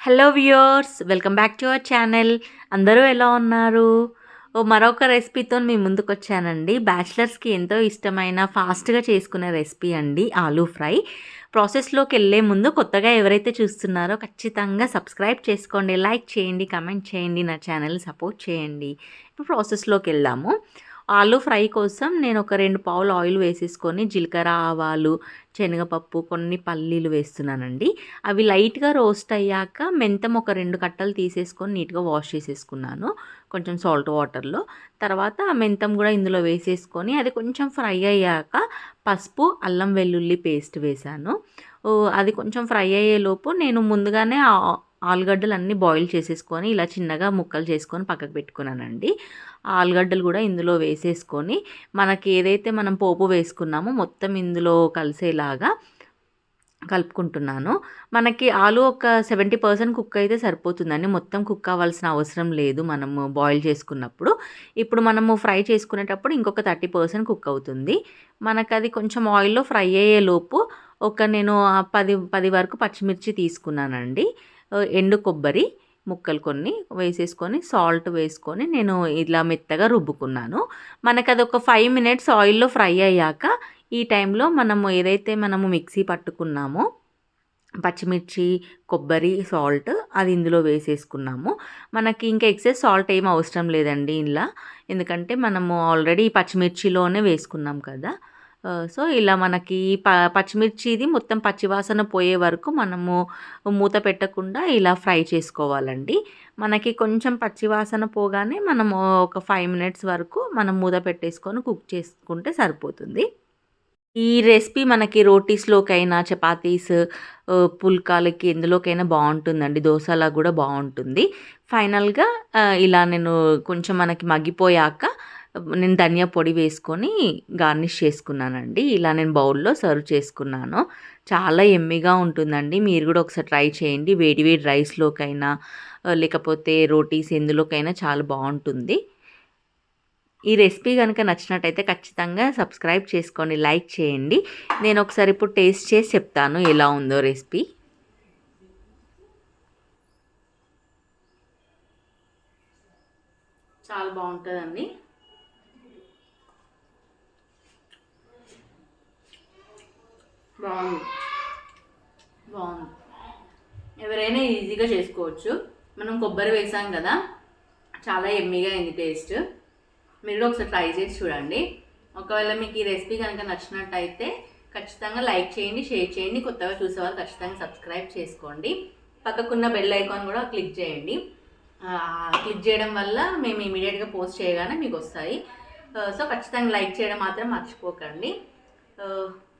Hello viewers welcome back to our channel అందరూ ఎలా ఉన్నారు? ఓ మరొక రెసిపీతో మీ ముందుకు వచ్చానండి బ్యాచిలర్స్కి ఎంతో ఇష్టమైన ఫాస్ట్గా చేసుకునే రెసిపీ అండి ఆలూ ఫ్రై. ప్రాసెస్లోకి వెళ్ళే ముందు కొత్తగా ఎవరైతే చూస్తున్నారో ఖచ్చితంగా సబ్స్క్రైబ్ చేసుకోండి లైక్ చేయండి కమెంట్ చేయండి నా ఛానల్ సపోర్ట్ చేయండి. ఇప్పుడు ప్రాసెస్లోకి వెళ్దాము. ఆలు ఫ్రై కోసం నేను ఒక రెండు పావులు ఆయిల్ వేసేసుకొని జీలకర్ర ఆవాలు శనగపప్పు కొన్ని పల్లీలు వేస్తున్నానండి. అవి లైట్గా రోస్ట్ అయ్యాక మెంతం ఒక రెండు కట్టలు తీసేసుకొని నీట్గా వాష్ చేసేసుకున్నాను కొంచెం సాల్ట్ వాటర్లో. తర్వాత మెంతం కూడా ఇందులో వేసేసుకొని అది కొంచెం ఫ్రై అయ్యాక పసుపు అల్లం వెల్లుల్లి పేస్ట్ వేశాను. అది కొంచెం ఫ్రై అయ్యేలోపు నేను ముందుగానే ఆలుగడ్డలు అన్నీ బాయిల్ చేసేసుకొని ఇలా చిన్నగా ముక్కలు చేసుకొని పక్కకు పెట్టుకున్నానండి. ఆలుగడ్డలు కూడా ఇందులో వేసేసుకొని మనకి ఏదైతే మనం పోపు వేసుకున్నామో మొత్తం ఇందులో కలిసేలాగా కలుపుకుంటున్నాను. మనకి ఆలు ఒక సెవెంటీ పర్సెంట్ కుక్ అయితే సరిపోతుందండి. మొత్తం కుక్ అవ్వాల్సిన అవసరం లేదు మనము బాయిల్ చేసుకున్నప్పుడు. ఇప్పుడు మనము ఫ్రై చేసుకునేటప్పుడు ఇంకొక థర్టీ పర్సెంట్ కుక్ అవుతుంది. మనకు అది కొంచెం ఆయిల్లో ఫ్రై అయ్యేలోపు ఒక నేను పది పది వరకు పచ్చిమిర్చి తీసుకున్నానండి. ఎండు కొబ్బరి ముక్కలు కొన్ని వేసేసుకొని సాల్ట్ వేసుకొని నేను ఇలా మెత్తగా రుబ్బుకున్నాను. మనకు అది ఒక ఫైవ్ మినిట్స్ ఆయిల్లో ఫ్రై అయ్యాక ఈ టైంలో మనము ఏదైతే మనము మిక్సీ పట్టుకున్నామో పచ్చిమిర్చి కొబ్బరి సాల్ట్ అది ఇందులో వేసేసుకున్నాము. మనకి ఇంకా ఎక్సెస్ సాల్ట్ ఏం అవసరం లేదండి ఇలా ఎందుకంటే మనము ఆల్రెడీ పచ్చిమిర్చిలోనే వేసుకున్నాం కదా. సో ఇలా మనకి ప పచ్చిమిర్చిది మొత్తం పచ్చివాసన పోయే వరకు మనము మూత పెట్టకుండా ఇలా ఫ్రై చేసుకోవాలండి. మనకి కొంచెం పచ్చివాసన పోగానే మనము ఒక ఫైవ్ మినిట్స్ వరకు మనం మూత పెట్టేసుకొని కుక్ చేసుకుంటే సరిపోతుంది. ఈ రెసిపీ మనకి రోటీస్లోకైనా చపాతీస్ పుల్కాలకి ఎందులోకైనా బాగుంటుందండి. దోశలా కూడా బాగుంటుంది. ఫైనల్గా ఇలా నేను కొంచెం మనకి మగ్గిపోయాక నేను ధనియా పొడి వేసుకొని గార్నిష్ చేసుకున్నానండి. ఇలా నేను బౌల్లో సర్వ్ చేసుకున్నాను. చాలా ఎమ్మిగా ఉంటుందండి. మీరు కూడా ఒకసారి ట్రై చేయండి. వేడి వేడి రైస్లోకైనా లేకపోతే రోటీస్ ఎందులోకైనా చాలా బాగుంటుంది. ఈ రెసిపీ కనుక నచ్చినట్టయితే ఖచ్చితంగా సబ్స్క్రైబ్ చేసుకోండి లైక్ చేయండి. నేను ఒకసారి ఇప్పుడు టేస్ట్ చేసి చెప్తాను ఎలా ఉందో రెసిపీ. చాలా బాగుంటుందండి. బాగుంది. బాగుంది. ఎవరైనా ఈజీగా చేసుకోవచ్చు. మనం కొబ్బరి వేసాం కదా చాలా ఎమ్మీగా అయింది టేస్ట్ మీరు ఒకసారి ట్రై చేసి చూడండి. ఒకవేళ మీకు ఈ రెసిపీ కనుక నచ్చినట్టయితే ఖచ్చితంగా లైక్ చేయండి షేర్ చేయండి. కొత్తగా చూసేవాళ్ళు ఖచ్చితంగా సబ్స్క్రైబ్ చేసుకోండి. పక్కకున్న బెల్ ఐకాన్ కూడా క్లిక్ చేయండి. క్లిక్ చేయడం వల్ల మేము ఇమీడియట్గా పోస్ట్ చేయగానే మీకు వస్తాయి. సో ఖచ్చితంగా లైక్ చేయడం మాత్రం మర్చిపోకండి.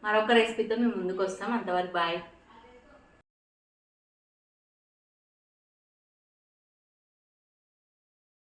మరొక రెసిపీతో మేము ముందుకు వస్తాం అంతవరకు బాయ్